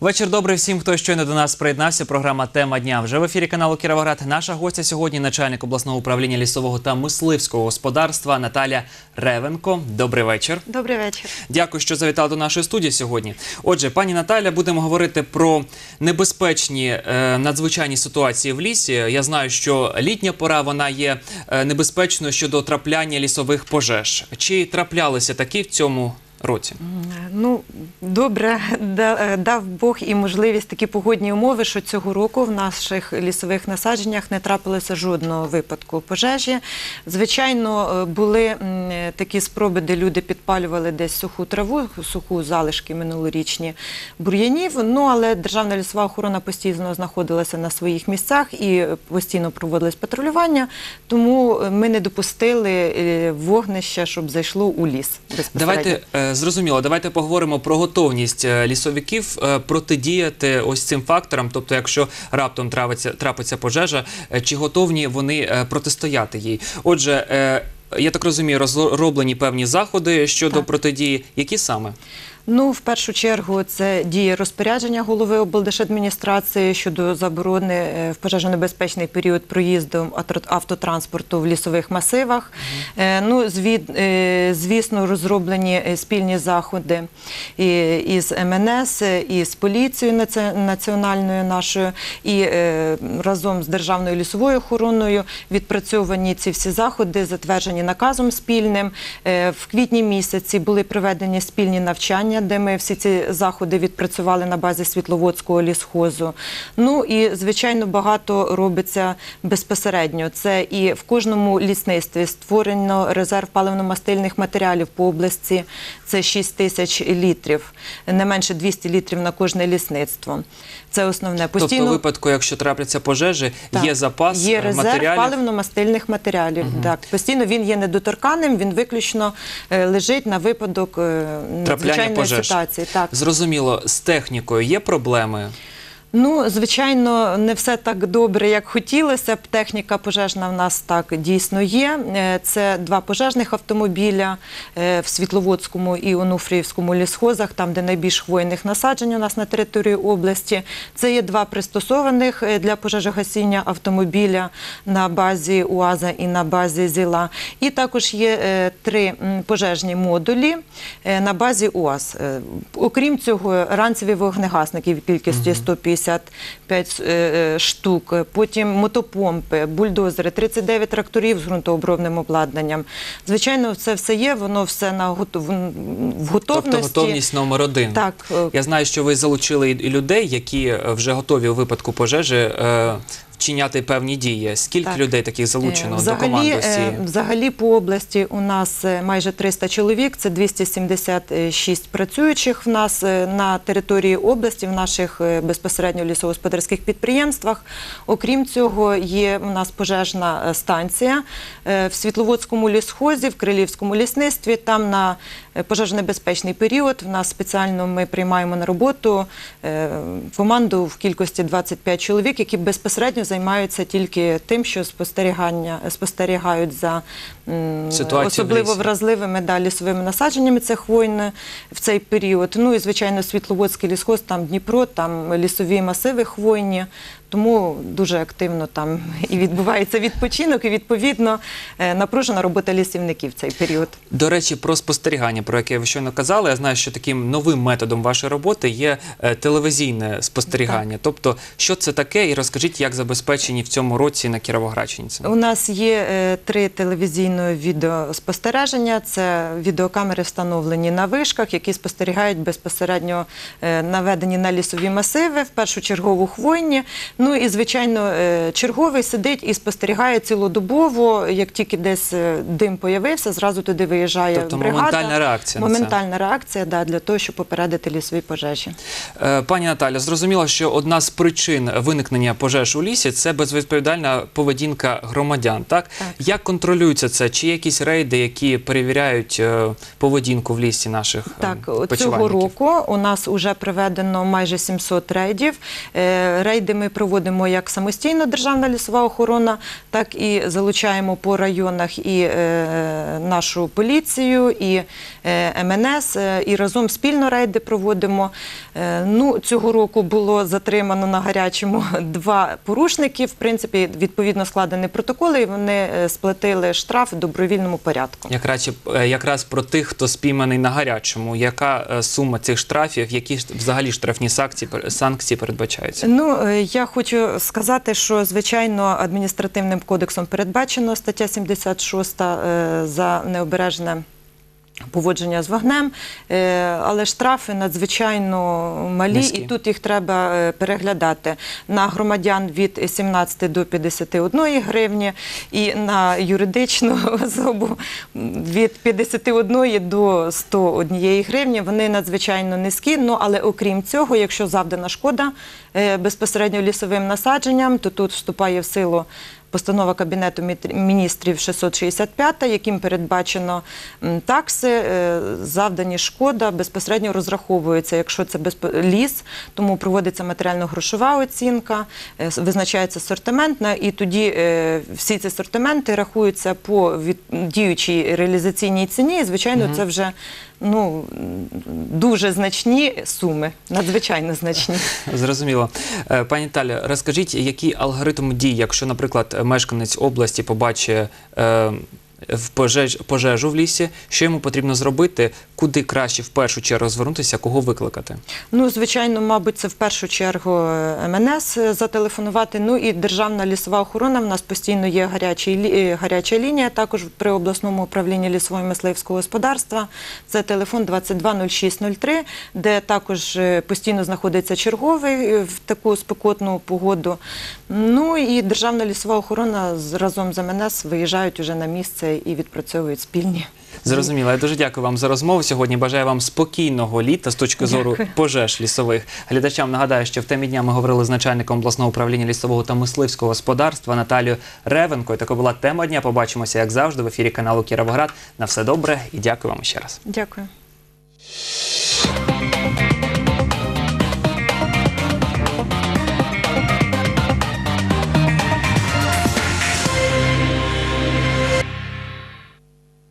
Вечір добрий всім, хто щойно до нас приєднався. Програма Тема дня вже в ефірі каналу Кіровоград. Наша гостя сьогодні начальник обласного управління лісового та мисливського господарства Наталя Ревенко. Добрий вечір. Добрий вечір. Дякую, що завітали до нашої студії сьогодні. Отже, пані Наталя, будемо говорити про небезпечні е, надзвичайні ситуації в лісі. Я знаю, що літня пора вона є е, небезпечною щодо трапляння лісових пожеж. Чи траплялися такі в цьому році? Ну добре, да- дав Бог і можливість такі погодні умови, що цього року в наших лісових насадженнях не трапилося жодного випадку пожежі. Звичайно, е, були такі спроби, де люди підпалювали десь суху траву, суху залишки минулорічні бур'янів. Ну але Державна лісова охорона постійно знаходилася на своїх місцях і постійно проводилось патрулювання. Тому ми не допустили е, вогнища, щоб зайшло у ліс. Давайте зрозуміло. Давайте поговоримо про готовність е, лісовиків е, протидіяти ось цим факторам. Тобто, якщо раптом трапиться, трапиться пожежа, е, чи готовні вони протистояти їй? Отже, я так розумію, розроблені певні заходи щодо Так. протидії. Які саме? Ну, в першу чергу, це діє розпорядження голови облдержадміністрації щодо заборони е, в пожежонебезпечний період проїзду автотранспорту в лісових масивах. Е, Ну, звід, е, звісно, розроблені спільні заходи із МНС, і з поліцією наці- національною нашою, і разом з Державною лісовою охороною відпрацьовані ці всі заходи, затверджені наказом спільним. В квітні місяці були проведені спільні навчання, де ми всі ці заходи відпрацювали на базі Світловодського лісхозу. Ну і звичайно багато робиться безпосередньо. Це і в кожному лісництві створено резерв паливно-мастильних матеріалів по області. Це 6 тисяч літрів, не менше 200 літрів на кожне лісництво. Це основне. постійно Тобто, в випадку, якщо трапляться пожежі, Так. є запас є резерв матеріалів. паливно-мастильних матеріалів. Так, постійно він є недоторканим, він виключно е, лежить на випадок е, надзвичайної пожеж. ситуації. Так. Зрозуміло, з технікою є проблеми. Ну, звичайно, не все так добре, як хотілося б. Техніка пожежна в нас так дійсно є. Е, Це два пожежних автомобіля е, в Світловодському і Онуфріївському лісхозах, там, де найбільш хвойних насаджень у нас на території області. Це є два пристосованих е, для пожежогасіння автомобіля на базі УАЗа і на базі ЗІЛа. І також є три пожежні модулі на базі УАЗ. Окрім цього, ранцеві вогнегасники в кількості 155 е, е, штук, потім мотопомпи, бульдозери, 39 тракторів з ґрунтообробним обладнанням. Звичайно, це все є, воно все на готов... в готовності. Тобто готовність номер один. Так, е, Я знаю, що ви залучили і людей, які вже готові у випадку пожежі вчиняти певні дії. Скільки Так. людей таких залучено Е, до команди е, всієї? Взагалі по області у нас е, майже 300 чоловік, це 276 працюючих в нас е, на території області, в наших е, безпосередньо лісогосподарських підприємствах. Окрім цього, є у нас пожежна е, станція е, в Світловодському лісхозі, в Крилівському лісництві. Там на е, пожежонебезпечний період в нас спеціально ми приймаємо на роботу е, команду в кількості 25 чоловік, які безпосередньо займаються тільки тим, що спостерігання спостерігають за Ситуацію особливо вразливими далі лісовими насадженнями. Це хвойне в цей період. Ну і звичайно, Світловодський лісхоз, там Дніпро, там лісові масиви хвойні. Тому дуже активно там і відбувається відпочинок, і відповідно е, напружена робота лісівників в цей період. До речі, про спостерігання, про яке ви щойно казали. Я знаю, що таким новим методом вашої роботи є е, телевізійне спостерігання. Тобто, що це таке, і розкажіть, як забезпечені в цьому році на Кіровоградщині. У нас є е, три телевізійної відеоспостереження. Це відеокамери встановлені на вишках, які спостерігають безпосередньо наведені на лісові масиви, в першу чергу хвойні. Ну і звичайно, е, черговий сидить і спостерігає цілодобово. Як тільки десь е, дим появився, зразу туди виїжджає Тобто бригада. моментальна реакція на це. Моментальна реакція, да, для того, щоб попередити лісові пожежі. Е, Пані Наталя, зрозуміло, що одна з причин виникнення пожеж у лісі це безвідповідальна поведінка громадян. Так, Так. як контролюється це? чи є якісь рейди, які перевіряють поведінку в лісі наших е, Так, цього року у нас вже проведено майже 700 рейдів. Рейди ми проводимо як самостійно Державна лісова охорона, так і залучаємо по районах і е, нашу поліцію, і е, МНС, е, і разом спільно рейди проводимо. Е, Ну, цього року було затримано на гарячому два порушники. В принципі, відповідно складені протоколи, і вони сплатили штраф в добровільному порядку. Якраз, якраз про тих, хто спійманий на гарячому. Яка сума цих штрафів, які взагалі штрафні санкції, санкції передбачаються? Ну, я хочу сказати, що звичайно адміністративним кодексом передбачено стаття 76 е, за необережне. Поводження з вогнем, е, але штрафи надзвичайно малі, Низькі. і тут їх треба е, переглядати на громадян від 17 до 51 гривні, і на юридичну особу від 51 до 101 гривні. Вони надзвичайно низькі. Ну але окрім цього, якщо завдана шкода е, безпосередньо лісовим насадженням, то тут вступає в силу. Постанова Кабінету міністрів 665, яким передбачено такси, е, завдані шкода безпосередньо розраховується, якщо це ліс, тому проводиться матеріально-грошова оцінка, е, визначається сортиментна, і тоді е, всі ці сортименти рахуються по діючій реалізаційній ціні. І, звичайно, це вже ну, дуже значні суми, надзвичайно значні. Зрозуміло. Е, Пані Таля, розкажіть, який алгоритм дій, якщо, наприклад, мешканець області побачить е, в пожеж, пожежу в лісі, що йому потрібно зробити, куди краще в першу чергу звернутися, кого викликати? Ну, звичайно, мабуть, це в першу чергу е, МНС зателефонувати. Ну і Державна лісова охорона. В нас постійно є гаряча, е, гаряча лінія, також при обласному управлінні лісового і мисливського господарства. Це телефон 220603, де також е, постійно знаходиться черговий в таку спекотну погоду. Ну і Державна лісова охорона разом з МНС виїжджають уже на місце і відпрацьовують спільні. Зрозуміло. Я дуже дякую вам за розмову сьогодні. Бажаю вам спокійного літа з точки зору Дякую. пожеж лісових. Глядачам нагадаю, що в темі дня ми говорили з начальником обласного управління лісового та мисливського господарства Наталією Ревенко. І така була тема дня. Побачимося, як завжди, в ефірі каналу Кіровоград. На все добре і дякую вам ще раз. Дякую.